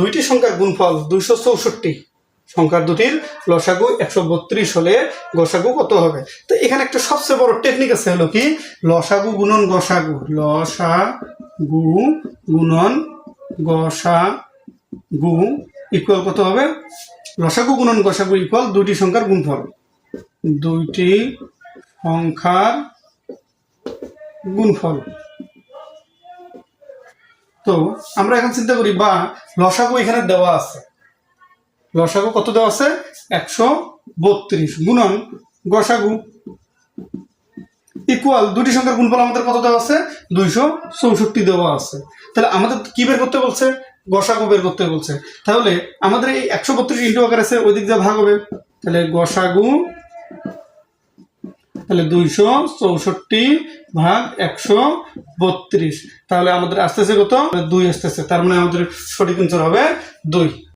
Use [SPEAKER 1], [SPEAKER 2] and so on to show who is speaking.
[SPEAKER 1] দুইটি সংখ্যার গুণফল দুইশো চৌষট্টি। সংখ্যার দুটির লসাগু একশো বত্রিশ হলে গসাগু কত হবে? তো এখানে একটা সবচেয়ে বড় টেকনিক আছে হলো কি? লসাগু গুণন গসাগু। লসা লসাগু গুণন গসাগু ইকুয়াল কত হবে? লসাগু গুণন গসাগু ইকুয়াল দুইটি সংখ্যার গুণফল। দুইটি সংখ্যার গুণফল। তো আমরা এখন চিন্তা করি, বা লসাগু এখানে দেওয়া আছে। লসাগু কত দেওয়া আছে? একশো বত্রিশ গুণন গসাগু ইকুয়াল দুটি সংখ্যার গুণফল আমাদের কত দেওয়া আছে? দুইশো চৌষট্টি দেওয়া আছে। তাহলে আমাদের কি বের করতে বলছে? গসাগু বের করতে বলছে। তাহলে আমাদের এই একশো বত্রিশ ইন্টু আকার আছে ওই দিক দিয়ে ভাগ হবে। তাহলে গসাগু তাহলে দুইশো চৌষট্টি ভাগ একশো বত্রিশ। তাহলে আমাদের আসতেছে কত? দুই আসতেছে, তার মানে আমাদের সঠিক অ্যান্সার হবে দুই।